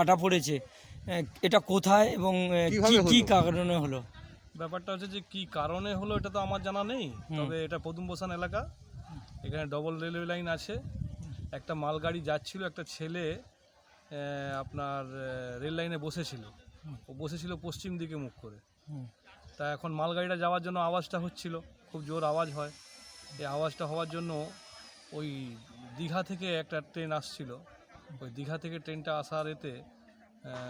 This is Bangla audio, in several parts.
কাটা পড়েছে। এটা কোথায় এবং কি হলো? কারণে হলো? ব্যাপারটা হচ্ছে যে কি কারণে হলো এটা তো আমার জানা নেই। তবে এটা পদুম বসান এলাকা। এখানে ডবল রেলওয়ে লাইন আছে। একটা মালগাড়ি যাচ্ছিল একটা ছেলে আপনার রেল লাইনে বসেছিল। ও বসেছিল পশ্চিম দিকে মুখ করে। তা এখন মালগাড়িটা যাওয়ার জন্য আওয়াজটা হচ্ছিল। খুব জোর আওয়াজ হয়। এই আওয়াজটা হওয়ার জন্য ওই দীঘা থেকে একটা ট্রেন আসছিল। ওই দীঘা থেকে ট্রেনটা আসার এতে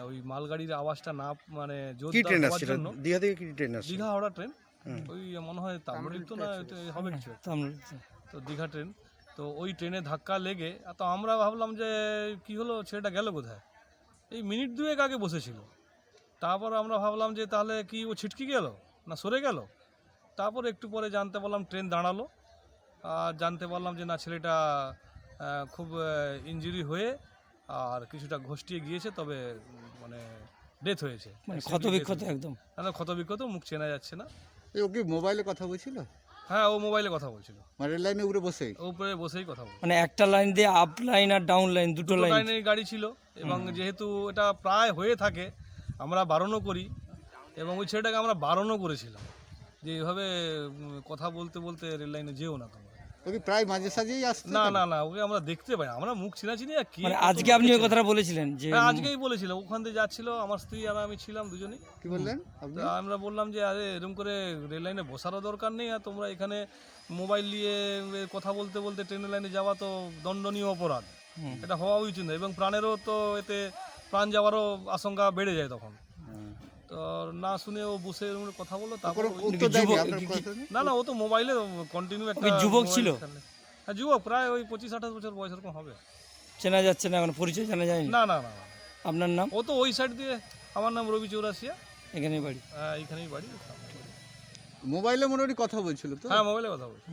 ওই মালগাড়ির আওয়াজটা না মানে কি ট্রেন আসছিল? দীঘা থেকে কি ট্রেন আসছিল? দীঘা হাওড়া ট্রেন। ওই মনে হয় তামিলনাড়ু না হবে কিছু তো দীঘা ট্রেন। তো ওই ট্রেনে ধাক্কা লেগে তো আমরা ভাবলাম যে কি হলো ছেলেটা গেল কোথায়? এই মিনিট দুয়েক আগে বসেছিল। তারপর আমরা ভাবলাম যে তাহলে কি ও ছিটকি গেল না সরে গেল? তারপর একটু পরে জানতে পারলাম ট্রেন দাঁড়াল। আর জানতে পারলাম যে না ছেলেটা খুব ইঞ্জুরি হয়ে আর কিছুটা ঘষ্টিয়ে গিয়েছে তবে মানে ডেথ হয়েছে। মানে Accidentally ক্ষত বিক্ষত একদম? না ক্ষত বিক্ষত মুখ চেনা যাচ্ছে না। ও কি মোবাইলে কথা বলছিল? হ্যাঁ ও মোবাইলে কথা বলছিল। মানে রেল লাইনে উপরে বসে ও উপরে বসেই কথা বলছিল মানে একটা লাইন দিয়ে আপ লাইন আর ডাউন লাইন দুটো দুটো লাইন লাইনের গাড়ি ছিল এবং যেহেতু এটা প্রায় হয়ে থাকে আমরা বারণও করি এবং ওই ছেলেটাকে আমরা বারণও করেছিলাম। যে এইভাবে কথা বলতে বলতে রেল লাইনে যেও না তোমরা। ও প্রায় মাঝে সাঝেই আসছে না না না ওকে আমরা দেখতে পাই আমরা মুখ চিনা চিনি আর কি মানে আজকে আপনি ওই কথাটা বলেছিলেন যে হ্যাঁ আজকেই বলেছিল। ওখান থেকে যাচ্ছিল আমার স্ত্রী আর আমি ছিলাম দুজনেই। কি বললেন আপনি? তো আমরা বললাম যে আরে এরকম করে রেল লাইনে বসারও দরকার নেই আর তোমরা এখানে মোবাইল নিয়ে এ, কথা বলতে বলতে ট্রেন লাইনে যাওয়া তো দণ্ডনীয় অপরাধ। এটা হওয়া উচিত না এবং প্রাণেরও তো এতে প্রাণ যাওয়ারও আশঙ্কা বেড়ে যায় তখন। না শুনে ও বসে কথা বলল তারপর? না না ও তো মোবাইলে কন্টিনিউ একটা যুবক ছিল? হ্যাঁ যুবক প্রায় ওই পঁচিশ আঠাশ বছর বয়স এরকম হবে। চেনা যাচ্ছে না এখন পরিচয় জানা যায়নি? না না না। আপনার নাম? ও তো ওই সাইড দিয়ে আমার নাম রবি চৌরাসিয়া এখানে বাড়ি? হ্যাঁ, এইখানেই বাড়ি। মোবাইলে মোটামুটি কথা বলছিল তো? হ্যাঁ মোবাইলে কথা বলছি